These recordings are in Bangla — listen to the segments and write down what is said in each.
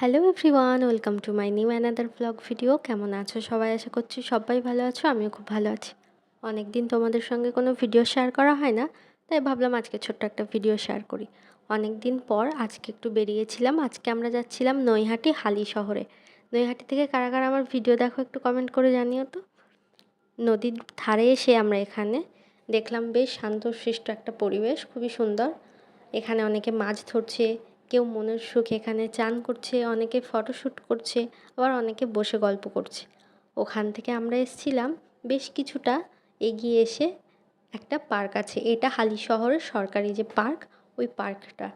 Hello everyone welcome to my new another blog video কেমন আছো সবাই? আশা করছি সবাই ভালো আছো, আমিও খুব ভালো আছি। অনেক দিন তোমাদের সঙ্গে কোনো ভিডিও শেয়ার করা হয় না, তাই ভাবলাম আজকে ছোট্ট একটা ভিডিও শেয়ার করি। অনেক দিন পর আজকে একটু বেরিয়েছিলাম, আজকে আমরা যাচ্ছিলাম নৈহাটি হালি শহরে। নৈহাটি থেকে কারা কারা আমার ভিডিও দেখো একটু কমেন্ট করে জানিও তো। নদীর ধারে এসে আমরা এখানে দেখলাম বেশ শান্তশিষ্ট একটা পরিবেশ, খুবই সুন্দর। এখানে অনেকে মাছ ধরছে কেউ মনের সুখ এখানে চান করছে, অনেকে ফটোশ্যুট করছে, আবার অনেকে বসে গল্প করছে। ওখান থেকে আমরা এসছিলাম, বেশ কিছুটা এগিয়ে এসে একটা পার্ক আছে। এটা হালি শহরের সরকারি যে পার্ক, ওই পার্কটা।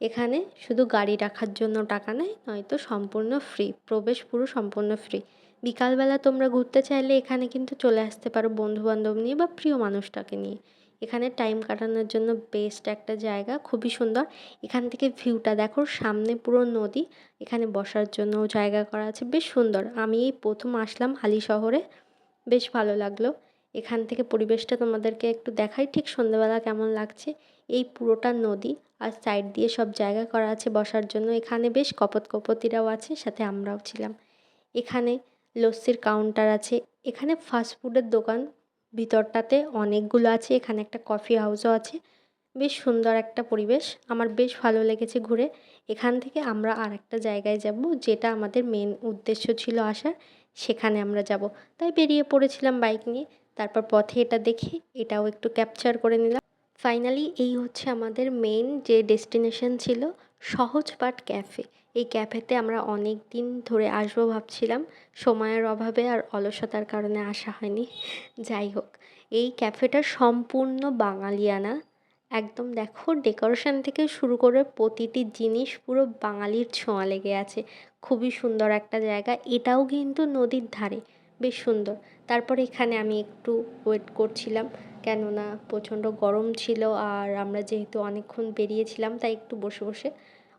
এখানে শুধু গাড়ি রাখার জন্য টাকা নেয় নয়তো সম্পূর্ণ ফ্রি প্রবেশ পুরো সম্পূর্ণ ফ্রি বিকালবেলা তোমরা ঘুরতে চাইলে এখানে কিন্তু চলে আসতে পারো বন্ধুবান্ধব নিয়ে বা প্রিয় মানুষটাকে নিয়ে। এখানে টাইম কাটানোর জন্য বেস্ট একটা জায়গা, খুবই সুন্দর। এখান থেকে ভিউটা দেখো, সামনে পুরো নদী। এখানে বসার জন্য জায়গা করা আছে, বেশ সুন্দর। আমি এই প্রথম আসলাম হালি শহরে, বেশ ভালো লাগল। এখান থেকে পরিবেশটা তোমাদেরকে একটু দেখাই, ঠিক সন্ধ্যেবেলা কেমন লাগছে। এই পুরোটা নদী আর সাইড দিয়ে সব জায়গা করা আছে বসার জন্য। এখানে বেশ কপত কপতিরাও আছে, সাথে আমরাও ছিলাম। এখানে লস্যির কাউন্টার আছে। এখানে ফাস্টফুডের দোকান ভিতরটাতে অনেকগুলো আছে, এখানে একটা কফি হাউসও আছে। বেশ সুন্দর একটা পরিবেশ, আমার বেশ ভালো লেগেছে ঘুরে। এখান থেকে আমরা আর একটা জায়গায় যাব, যেটা আমাদের মেন উদ্দেশ্য ছিল আসার, সেখানে আমরা যাব। তাই বেরিয়ে পড়েছিলাম বাইক নিয়ে, তারপর পথে এটা দেখে, এটাও একটু ক্যাপচার করে নিলাম। ফাইনালি এই হচ্ছে আমাদের মেন যে ডেস্টিনেশন ছিল সহজপাঠ ক্যাফে। এই ক্যাফেতে আমরা অনেক দিন ধরে আসব ভাবছিলাম, সময়ের অভাবে আর অলসতার কারণে আসা হয়নি। যাই হোক, এই ক্যাফেটা সম্পূর্ণ বাঙালিয়ানা। একদম দেখো, ডেকোরেশন থেকে শুরু করে প্রতিটি জিনিস পুরো বাঙালির ছোঁয়া লেগে আছে। খুবই সুন্দর একটা জায়গা, এটাও কিন্তু নদীর ধারে। বেশ সুন্দর। তারপর এখানে আমি একটু ওয়েট করছিলাম, কেননা প্রচণ্ড গরম ছিল আর আমরা যেহেতু অনেকক্ষণ বেরিয়েছিলাম, তাই একটু বসে বসে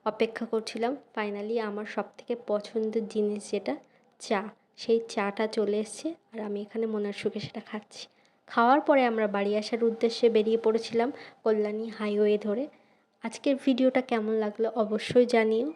অপেক্ষা করছিলাম। ফাইনালি আমার সব থেকে পছন্দের জিনিস যেটা, চা। সেই চাটা চলে এসছে আর আমি এখানে মনের সুখে সেটা খাচ্ছি। খাওয়ার পরে আমরা বাড়ি আসার উদ্দেশ্যে বেরিয়ে পড়েছিলাম কল্যাণী হাইওয়ে ধরে। আজকের ভিডিওটা কেমন লাগল অবশ্যই জানিও।